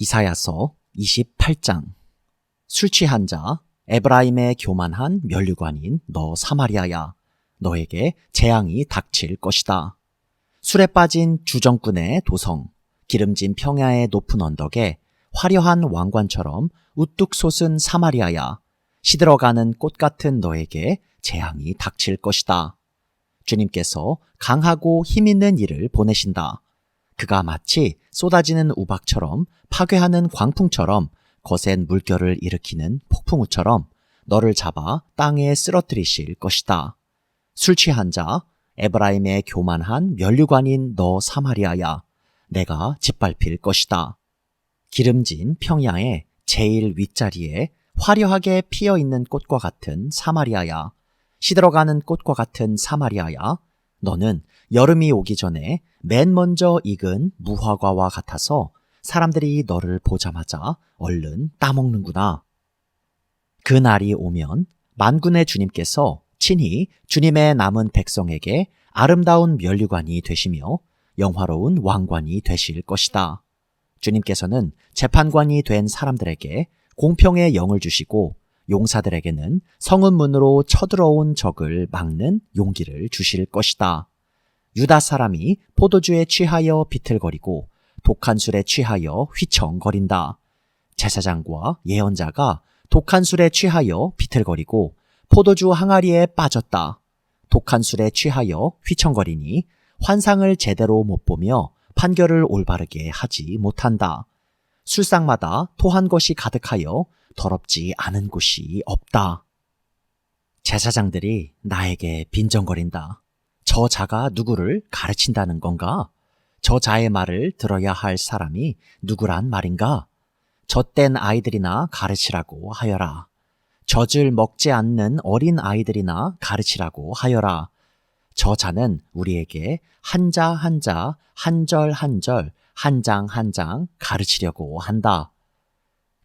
이사야서 28장 술 취한 자 에브라임의 교만한 면류관인 너 사마리아야 너에게 재앙이 닥칠 것이다. 술에 빠진 주정꾼의 도성 기름진 평야의 높은 언덕에 화려한 왕관처럼 우뚝 솟은 사마리아야 시들어가는 꽃 같은 너에게 재앙이 닥칠 것이다. 주님께서 강하고 힘 있는 이를 보내신다. 그가 마치 쏟아지는 우박처럼 파괴하는 광풍처럼 거센 물결을 일으키는 폭풍우처럼 너를 잡아 땅에 쓰러뜨리실 것이다. 술 취한 자, 에브라임의 교만한 면류관인 너 사마리아야, 내가 짓밟힐 것이다. 기름진 평야의 제일 윗자리에 화려하게 피어 있는 꽃과 같은 사마리아야, 시들어가는 꽃과 같은 사마리아야, 너는 여름이 오기 전에 맨 먼저 익은 무화과와 같아서 사람들이 너를 보자마자 얼른 따먹는구나. 그 날이 오면 만군의 주님께서 친히 주님의 남은 백성에게 아름다운 면류관이 되시며 영화로운 왕관이 되실 것이다. 주님께서는 재판관이 된 사람들에게 공평의 영을 주시고 용사들에게는 성은 문으로 쳐들어온 적을 막는 용기를 주실 것이다. 유다 사람이 포도주에 취하여 비틀거리고 독한 술에 취하여 휘청거린다. 제사장과 예언자가 독한 술에 취하여 비틀거리고 포도주 항아리에 빠졌다. 독한 술에 취하여 휘청거리니 환상을 제대로 못 보며 판결을 올바르게 하지 못한다. 술상마다 토한 것이 가득하여 더럽지 않은 곳이 없다. 제사장들이 나에게 빈정거린다. 저 자가 누구를 가르친다는 건가? 저 자의 말을 들어야 할 사람이 누구란 말인가? 젖된 아이들이나 가르치라고 하여라. 젖을 먹지 않는 어린 아이들이나 가르치라고 하여라. 저 자는 우리에게 한자 한자, 한절 한 절, 한장 한장 가르치려고 한다.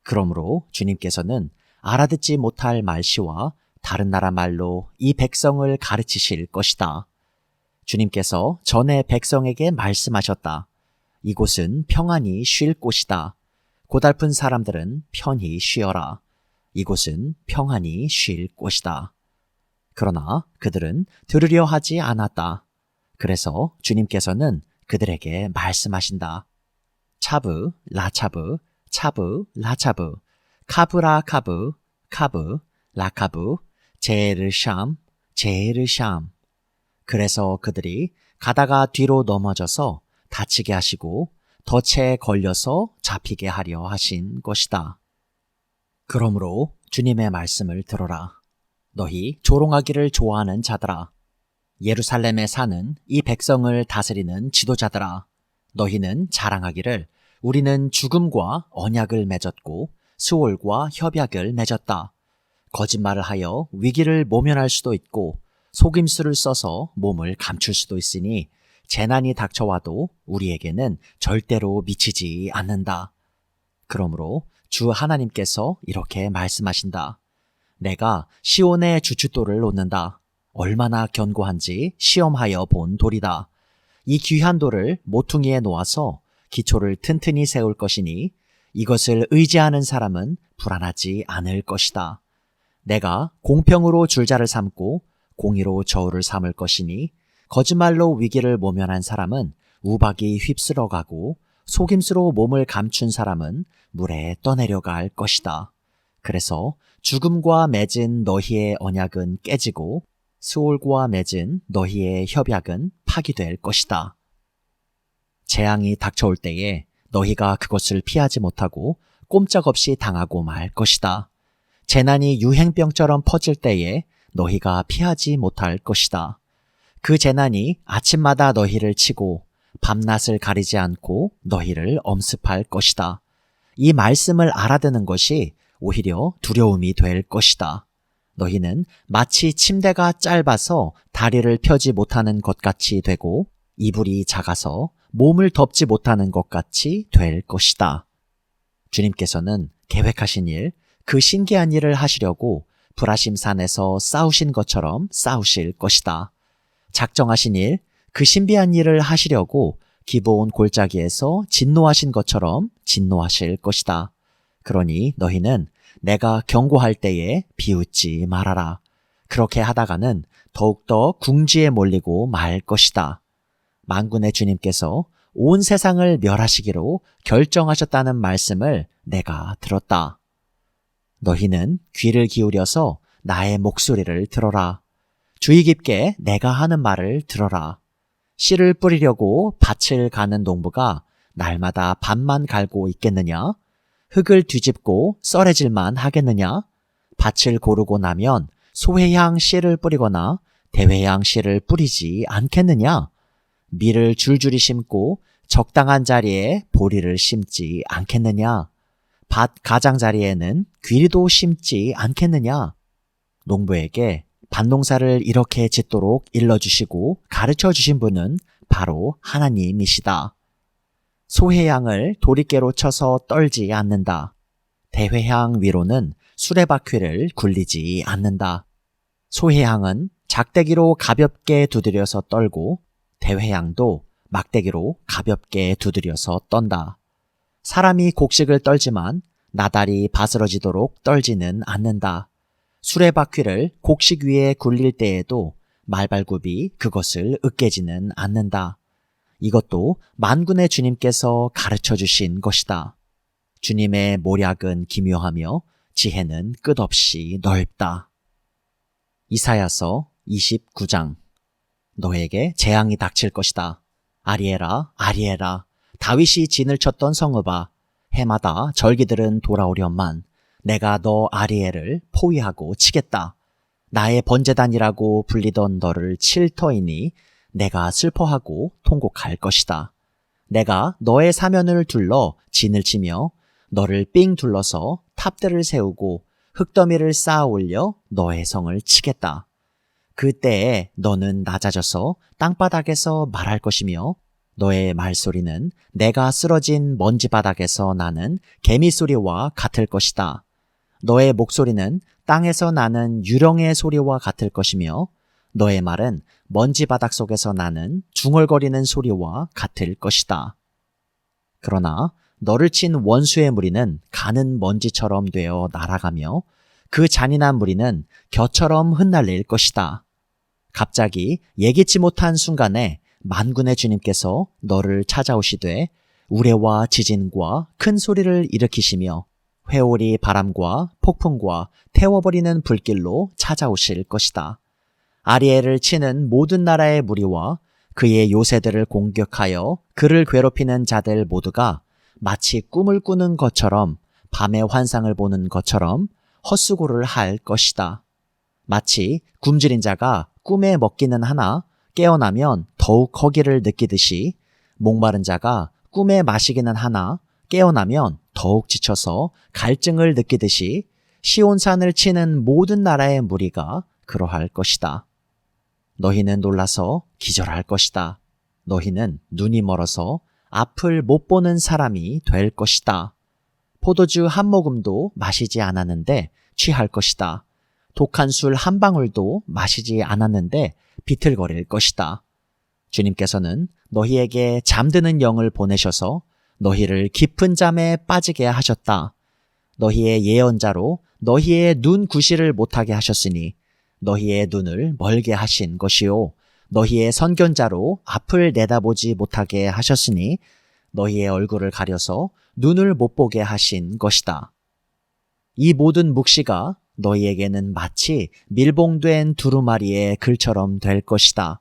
그러므로 주님께서는 알아듣지 못할 말씨와 다른 나라 말로 이 백성을 가르치실 것이다. 주님께서 전에 백성에게 말씀하셨다. 이곳은 평안히 쉴 곳이다. 고달픈 사람들은 편히 쉬어라. 이곳은 평안히 쉴 곳이다. 그러나 그들은 들으려 하지 않았다. 그래서 주님께서는 그들에게 말씀하신다. 차브, 라차브, 차브, 라차브, 카브라 카브, 카브, 라카브, 제르샴, 제르샴. 그래서 그들이 가다가 뒤로 넘어져서 다치게 하시고 덫에 걸려서 잡히게 하려 하신 것이다. 그러므로 주님의 말씀을 들어라. 너희 조롱하기를 좋아하는 자들아. 예루살렘에 사는 이 백성을 다스리는 지도자들아. 너희는 자랑하기를 우리는 죽음과 언약을 맺었고 수월과 협약을 맺었다. 거짓말을 하여 위기를 모면할 수도 있고 속임수를 써서 몸을 감출 수도 있으니 재난이 닥쳐와도 우리에게는 절대로 미치지 않는다. 그러므로 주 하나님께서 이렇게 말씀하신다. 내가 시온의 주춧돌을 놓는다. 얼마나 견고한지 시험하여 본 돌이다. 이 귀한 돌을 모퉁이에 놓아서 기초를 튼튼히 세울 것이니 이것을 의지하는 사람은 불안하지 않을 것이다. 내가 공평으로 줄자를 삼고 공의로 저울을 삼을 것이니 거짓말로 위기를 모면한 사람은 우박이 휩쓸어가고 속임수로 몸을 감춘 사람은 물에 떠내려갈 것이다. 그래서 죽음과 맺은 너희의 언약은 깨지고 수올과 맺은 너희의 협약은 파기될 것이다. 재앙이 닥쳐올 때에 너희가 그것을 피하지 못하고 꼼짝없이 당하고 말 것이다. 재난이 유행병처럼 퍼질 때에 너희가 피하지 못할 것이다. 그 재난이 아침마다 너희를 치고 밤낮을 가리지 않고 너희를 엄습할 것이다. 이 말씀을 알아듣는 것이 오히려 두려움이 될 것이다. 너희는 마치 침대가 짧아서 다리를 펴지 못하는 것 같이 되고 이불이 작아서 몸을 덮지 못하는 것 같이 될 것이다. 주님께서는 계획하신 일, 그 신기한 일을 하시려고 브라심산에서 싸우신 것처럼 싸우실 것이다. 작정하신 일, 그 신비한 일을 하시려고 기본 골짜기에서 진노하신 것처럼 진노하실 것이다. 그러니 너희는 내가 경고할 때에 비웃지 말아라. 그렇게 하다가는 더욱더 궁지에 몰리고 말 것이다. 만군의 주님께서 온 세상을 멸하시기로 결정하셨다는 말씀을 내가 들었다. 너희는 귀를 기울여서 나의 목소리를 들어라. 주의 깊게 내가 하는 말을 들어라. 씨를 뿌리려고 밭을 가는 농부가 날마다 밭만 갈고 있겠느냐? 흙을 뒤집고 썰해질만 하겠느냐? 밭을 고르고 나면 소회향 씨를 뿌리거나 대회향 씨를 뿌리지 않겠느냐? 밀을 줄줄이 심고 적당한 자리에 보리를 심지 않겠느냐? 밭 가장자리에는 귀리도 심지 않겠느냐? 농부에게 밭농사를 이렇게 짓도록 일러주시고 가르쳐 주신 분은 바로 하나님이시다. 소해양을 도리깨로 쳐서 떨지 않는다. 대회향 위로는 수레바퀴를 굴리지 않는다. 소해향은 작대기로 가볍게 두드려서 떨고 대회향도 막대기로 가볍게 두드려서 떤다. 사람이 곡식을 떨지만 나달이 바스러지도록 떨지는 않는다. 수레바퀴를 곡식 위에 굴릴 때에도 말발굽이 그것을 으깨지는 않는다. 이것도 만군의 주님께서 가르쳐 주신 것이다. 주님의 모략은 기묘하며 지혜는 끝없이 넓다. 이사야서 29장 너에게 재앙이 닥칠 것이다. 아리에라, 아리에라, 다윗이 진을 쳤던 성읍아, 해마다 절기들은 돌아오련만 내가 너 아리에를 포위하고 치겠다. 나의 번제단이라고 불리던 너를 칠 터이니 내가 슬퍼하고 통곡할 것이다. 내가 너의 사면을 둘러 진을 치며 너를 삥 둘러서 탑들을 세우고 흙더미를 쌓아 올려 너의 성을 치겠다. 그때에 너는 낮아져서 땅바닥에서 말할 것이며 너의 말소리는 내가 쓰러진 먼지바닥에서 나는 개미 소리와 같을 것이다. 너의 목소리는 땅에서 나는 유령의 소리와 같을 것이며 너의 말은 먼지 바닥 속에서 나는 중얼거리는 소리와 같을 것이다. 그러나 너를 친 원수의 무리는 가는 먼지처럼 되어 날아가며 그 잔인한 무리는 겨처럼 흩날릴 것이다. 갑자기 예기치 못한 순간에 만군의 주님께서 너를 찾아오시되 우레와 지진과 큰 소리를 일으키시며 회오리 바람과 폭풍과 태워버리는 불길로 찾아오실 것이다. 아리엘을 치는 모든 나라의 무리와 그의 요새들을 공격하여 그를 괴롭히는 자들 모두가 마치 꿈을 꾸는 것처럼 밤의 환상을 보는 것처럼 헛수고를 할 것이다. 마치 굶주린 자가 꿈에 먹기는 하나 깨어나면 더욱 허기를 느끼듯이 목마른 자가 꿈에 마시기는 하나 깨어나면 더욱 지쳐서 갈증을 느끼듯이 시온산을 치는 모든 나라의 무리가 그러할 것이다. 너희는 놀라서 기절할 것이다. 너희는 눈이 멀어서 앞을 못 보는 사람이 될 것이다. 포도주 한 모금도 마시지 않았는데 취할 것이다. 독한 술 한 방울도 마시지 않았는데 비틀거릴 것이다. 주님께서는 너희에게 잠드는 영을 보내셔서 너희를 깊은 잠에 빠지게 하셨다. 너희의 예언자로 너희의 눈 구실을 못하게 하셨으니 너희의 눈을 멀게 하신 것이요. 너희의 선견자로 앞을 내다보지 못하게 하셨으니 너희의 얼굴을 가려서 눈을 못 보게 하신 것이다. 이 모든 묵시가 너희에게는 마치 밀봉된 두루마리의 글처럼 될 것이다.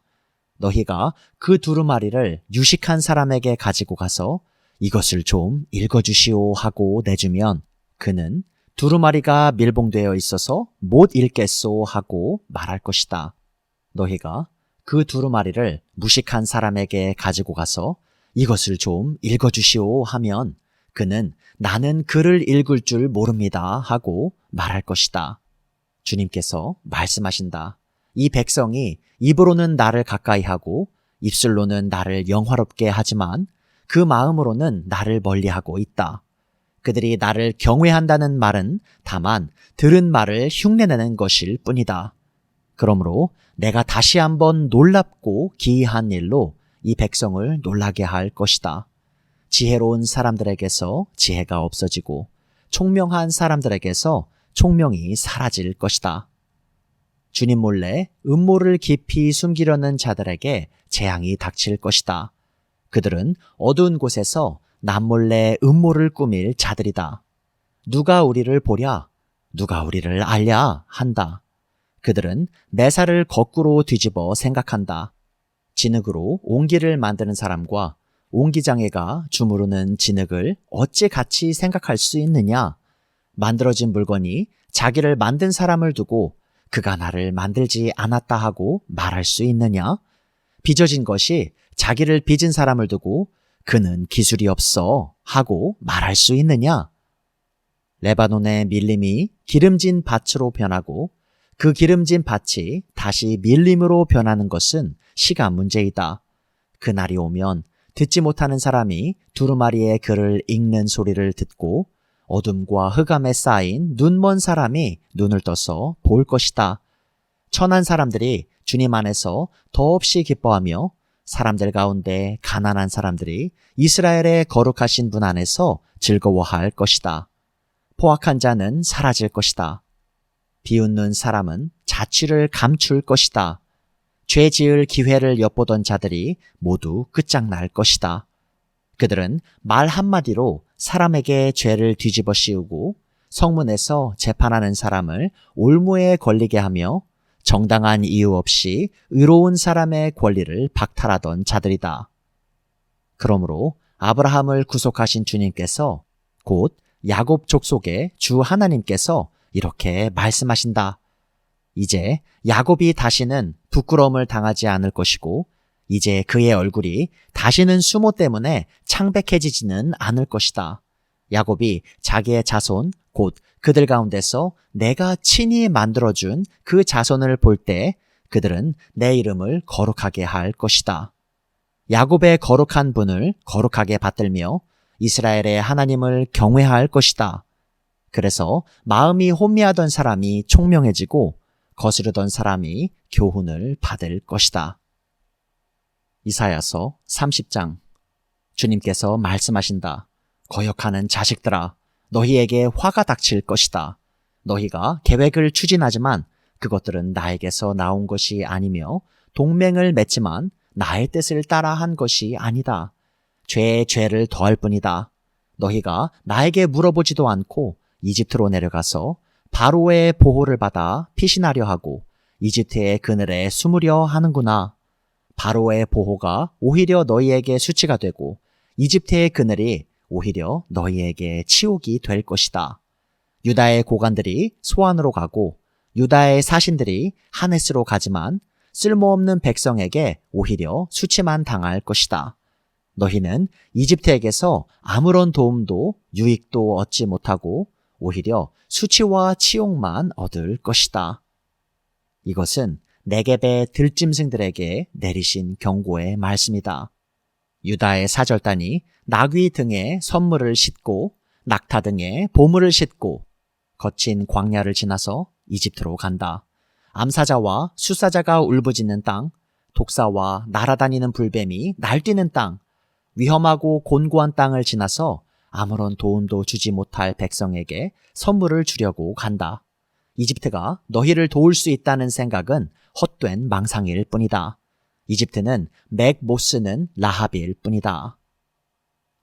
너희가 그 두루마리를 유식한 사람에게 가지고 가서 이것을 좀 읽어주시오 하고 내주면 그는 두루마리가 밀봉되어 있어서 못 읽겠소 하고 말할 것이다. 너희가 그 두루마리를 무식한 사람에게 가지고 가서 이것을 좀 읽어주시오 하면 그는 나는 글을 읽을 줄 모릅니다 하고 말할 것이다. 주님께서 말씀하신다. 이 백성이 입으로는 나를 가까이 하고 입술로는 나를 영화롭게 하지만 그 마음으로는 나를 멀리하고 있다. 그들이 나를 경외한다는 말은 다만 들은 말을 흉내내는 것일 뿐이다. 그러므로 내가 다시 한번 놀랍고 기이한 일로 이 백성을 놀라게 할 것이다. 지혜로운 사람들에게서 지혜가 없어지고 총명한 사람들에게서 총명이 사라질 것이다. 주님 몰래 음모를 깊이 숨기려는 자들에게 재앙이 닥칠 것이다. 그들은 어두운 곳에서 남몰래 음모를 꾸밀 자들이다. 누가 우리를 보랴? 누가 우리를 알랴? 한다. 그들은 매사를 거꾸로 뒤집어 생각한다. 진흙으로 옹기를 만드는 사람과 옹기장애가 주무르는 진흙을 어찌 같이 생각할 수 있느냐? 만들어진 물건이 자기를 만든 사람을 두고 그가 나를 만들지 않았다 하고 말할 수 있느냐? 빚어진 것이 자기를 빚은 사람을 두고 그는 기술이 없어 하고 말할 수 있느냐? 레바논의 밀림이 기름진 밭으로 변하고 그 기름진 밭이 다시 밀림으로 변하는 것은 시간 문제이다. 그날이 오면 듣지 못하는 사람이 두루마리의 글을 읽는 소리를 듣고 어둠과 흑암에 쌓인 눈먼 사람이 눈을 떠서 볼 것이다. 천한 사람들이 주님 안에서 더없이 기뻐하며 사람들 가운데 가난한 사람들이 이스라엘의 거룩하신 분 안에서 즐거워할 것이다. 포악한 자는 사라질 것이다. 비웃는 사람은 자취를 감출 것이다. 죄 지을 기회를 엿보던 자들이 모두 끝장날 것이다. 그들은 말 한마디로 사람에게 죄를 뒤집어 씌우고 성문에서 재판하는 사람을 올무에 걸리게 하며 정당한 이유 없이 의로운 사람의 권리를 박탈하던 자들이다. 그러므로 아브라함을 구속하신 주님께서 곧 야곱 족속의 주 하나님께서 이렇게 말씀하신다. 이제 야곱이 다시는 부끄러움을 당하지 않을 것이고 이제 그의 얼굴이 다시는 수모 때문에 창백해지지는 않을 것이다. 야곱이 자기의 자손 곧 그들 가운데서 내가 친히 만들어준 그 자손을 볼 때 그들은 내 이름을 거룩하게 할 것이다. 야곱의 거룩한 분을 거룩하게 받들며 이스라엘의 하나님을 경외할 것이다. 그래서 마음이 혼미하던 사람이 총명해지고 거스르던 사람이 교훈을 받을 것이다. 이사야서 30장 주님께서 말씀하신다. 거역하는 자식들아, 너희에게 화가 닥칠 것이다. 너희가 계획을 추진하지만 그것들은 나에게서 나온 것이 아니며 동맹을 맺지만 나의 뜻을 따라 한 것이 아니다. 죄에 죄를 더할 뿐이다. 너희가 나에게 물어보지도 않고 이집트로 내려가서 바로의 보호를 받아 피신하려 하고 이집트의 그늘에 숨으려 하는구나. 바로의 보호가 오히려 너희에게 수치가 되고 이집트의 그늘이 오히려 너희에게 치욕이 될 것이다. 유다의 고관들이 소안으로 가고 유다의 사신들이 하네스로 가지만 쓸모없는 백성에게 오히려 수치만 당할 것이다. 너희는 이집트에게서 아무런 도움도 유익도 얻지 못하고 오히려 수치와 치욕만 얻을 것이다. 이것은 네겝의 들짐승들에게 내리신 경고의 말씀이다. 유다의 사절단이 나귀 등에 선물을 싣고 낙타 등에 보물을 싣고 거친 광야를 지나서 이집트로 간다. 암사자와 수사자가 울부짖는 땅, 독사와 날아다니는 불뱀이 날뛰는 땅, 위험하고 곤고한 땅을 지나서 아무런 도움도 주지 못할 백성에게 선물을 주려고 간다. 이집트가 너희를 도울 수 있다는 생각은 헛된 망상일 뿐이다. 이집트는 맥 못 쓰는 라합일 뿐이다.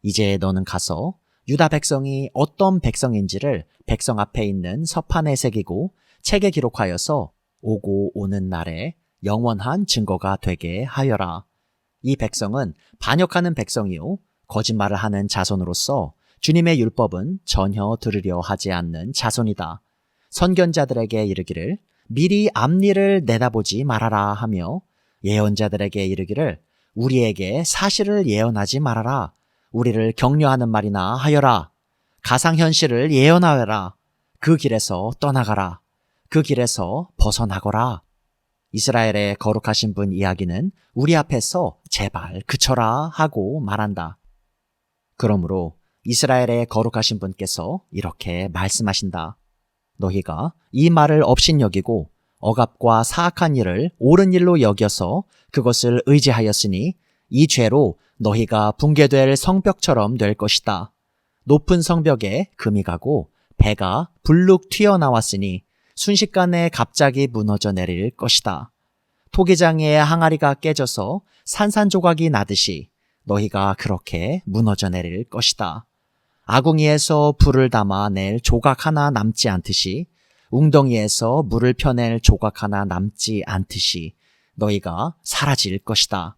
이제 너는 가서 유다 백성이 어떤 백성인지를 백성 앞에 있는 서판에 새기고 책에 기록하여서 오고 오는 날에 영원한 증거가 되게 하여라. 이 백성은 반역하는 백성이요 거짓말을 하는 자손으로서 주님의 율법은 전혀 들으려 하지 않는 자손이다. 선견자들에게 이르기를 미리 앞니를 내다보지 말아라 하며 예언자들에게 이르기를 우리에게 사실을 예언하지 말아라. 우리를 격려하는 말이나 하여라. 가상현실을 예언하여라. 그 길에서 떠나가라. 그 길에서 벗어나거라. 이스라엘의 거룩하신 분 이야기는 우리 앞에서 제발 그쳐라 하고 말한다. 그러므로 이스라엘의 거룩하신 분께서 이렇게 말씀하신다. 너희가 이 말을 업신여기고 억압과 사악한 일을 옳은 일로 여겨서 그것을 의지하였으니 이 죄로 너희가 붕괴될 성벽처럼 될 것이다. 높은 성벽에 금이 가고 배가 불룩 튀어나왔으니 순식간에 갑자기 무너져 내릴 것이다. 토기장의 항아리가 깨져서 산산조각이 나듯이 너희가 그렇게 무너져 내릴 것이다. 아궁이에서 불을 담아 낼 조각 하나 남지 않듯이 웅덩이에서 물을 펴낼 조각 하나 남지 않듯이 너희가 사라질 것이다.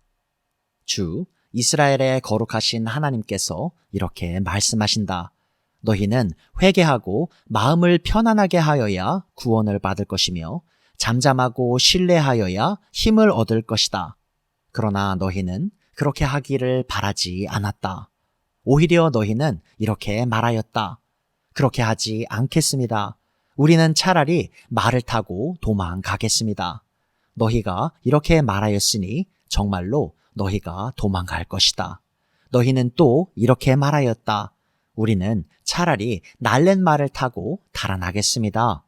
주 이스라엘의 거룩하신 하나님께서 이렇게 말씀하신다. 너희는 회개하고 마음을 편안하게 하여야 구원을 받을 것이며 잠잠하고 신뢰하여야 힘을 얻을 것이다. 그러나 너희는 그렇게 하기를 바라지 않았다. 오히려 너희는 이렇게 말하였다. 그렇게 하지 않겠습니다. 우리는 차라리 말을 타고 도망가겠습니다. 너희가 이렇게 말하였으니 정말로 너희가 도망갈 것이다. 너희는 또 이렇게 말하였다. 우리는 차라리 날랜 말을 타고 달아나겠습니다.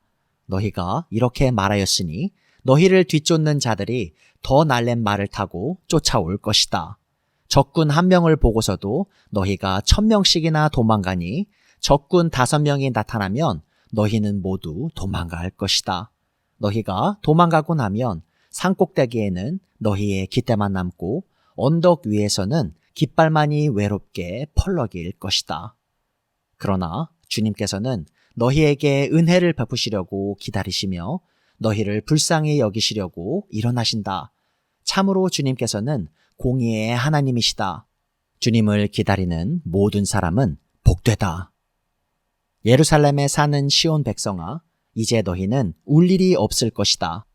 너희가 이렇게 말하였으니 너희를 뒤쫓는 자들이 더 날랜 말을 타고 쫓아올 것이다. 적군 한 명을 보고서도 너희가 천 명씩이나 도망가니 적군 다섯 명이 나타나면 너희는 모두 도망갈 것이다. 너희가 도망가고 나면 산 꼭대기에는 너희의 기대만 남고 언덕 위에서는 깃발만이 외롭게 펄럭일 것이다. 그러나 주님께서는 너희에게 은혜를 베푸시려고 기다리시며 너희를 불쌍히 여기시려고 일어나신다. 참으로 주님께서는 공의의 하나님이시다. 주님을 기다리는 모든 사람은 복되다. 예루살렘에 사는 시온 백성아, 이제 너희는 울 일이 없을 것이다.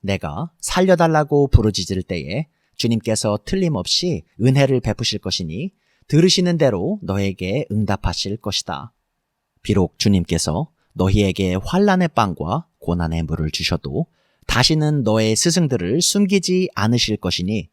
내가 살려달라고 부르짖을 때에 주님께서 틀림없이 은혜를 베푸실 것이니 들으시는 대로 너에게 응답하실 것이다. 비록 주님께서 너희에게 환란의 빵과 고난의 물을 주셔도 다시는 너의 스승들을 숨기지 않으실 것이니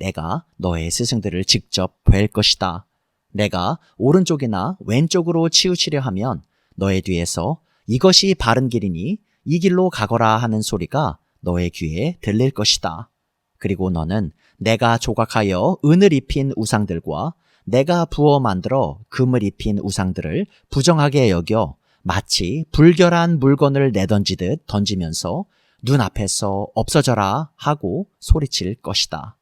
내가 너의 스승들을 직접 뵐 것이다. 내가 오른쪽이나 왼쪽으로 치우치려 하면 너의 뒤에서 이것이 바른 길이니 이 길로 가거라 하는 소리가 너의 귀에 들릴 것이다. 그리고 너는 내가 조각하여 은을 입힌 우상들과 내가 부어 만들어 금을 입힌 우상들을 부정하게 여겨 마치 불결한 물건을 내던지듯 던지면서 눈앞에서 없어져라 하고 소리칠 것이다.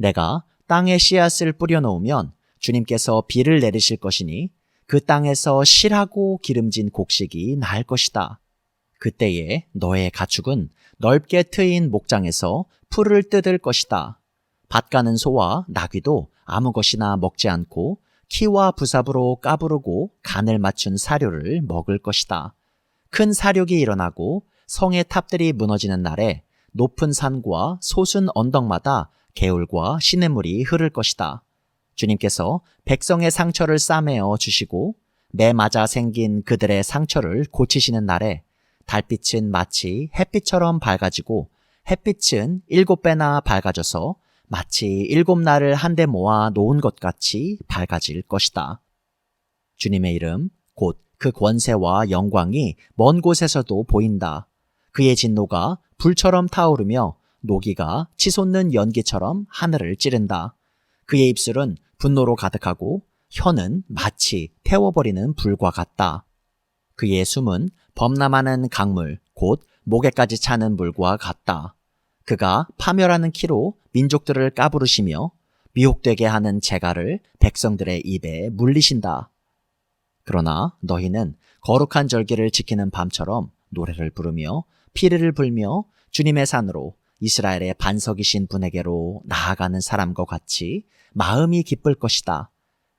내가 땅에 씨앗을 뿌려놓으면 주님께서 비를 내리실 것이니 그 땅에서 실하고 기름진 곡식이 날 것이다. 그때에 너의 가축은 넓게 트인 목장에서 풀을 뜯을 것이다. 밭 가는 소와 나귀도 아무 것이나 먹지 않고 키와 부삽으로 까부르고 간을 맞춘 사료를 먹을 것이다. 큰 사륙이 일어나고 성의 탑들이 무너지는 날에 높은 산과 솟은 언덕마다 개울과 시냇물이 흐를 것이다. 주님께서 백성의 상처를 싸매어 주시고 매 맞아 생긴 그들의 상처를 고치시는 날에 달빛은 마치 햇빛처럼 밝아지고 햇빛은 일곱 배나 밝아져서 마치 일곱 날을 한데 모아 놓은 것 같이 밝아질 것이다. 주님의 이름, 곧 그 권세와 영광이 먼 곳에서도 보인다. 그의 진노가 불처럼 타오르며 노기가 치솟는 연기처럼 하늘을 찌른다. 그의 입술은 분노로 가득하고 혀는 마치 태워버리는 불과 같다. 그의 숨은 범람하는 강물, 곧 목에까지 차는 물과 같다. 그가 파멸하는 키로 민족들을 까부르시며 미혹되게 하는 재갈을 백성들의 입에 물리신다. 그러나 너희는 거룩한 절기를 지키는 밤처럼 노래를 부르며 피리를 불며 주님의 산으로 이스라엘의 반석이신 분에게로 나아가는 사람과 같이 마음이 기쁠 것이다.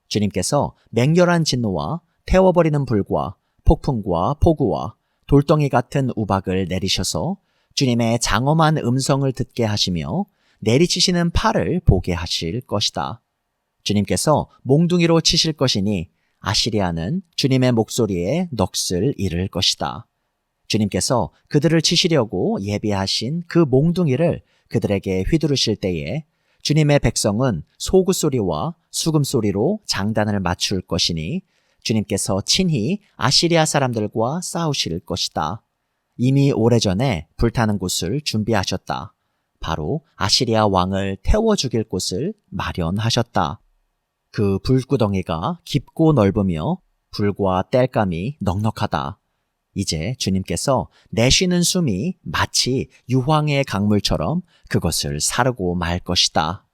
주님께서 맹렬한 진노와 태워버리는 불과 폭풍과 폭우와 돌덩이 같은 우박을 내리셔서 주님의 장엄한 음성을 듣게 하시며 내리치시는 팔을 보게 하실 것이다. 주님께서 몽둥이로 치실 것이니 아시리아는 주님의 목소리에 넋을 잃을 것이다. 주님께서 그들을 치시려고 예비하신 그 몽둥이를 그들에게 휘두르실 때에 주님의 백성은 소구 소리와 수금 소리로 장단을 맞출 것이니 주님께서 친히 아시리아 사람들과 싸우실 것이다. 이미 오래전에 불타는 곳을 준비하셨다. 바로 아시리아 왕을 태워 죽일 곳을 마련하셨다. 그 불구덩이가 깊고 넓으며 불과 땔감이 넉넉하다. 이제 주님께서 내쉬는 숨이 마치 유황의 강물처럼 그것을 사르고 말 것이다.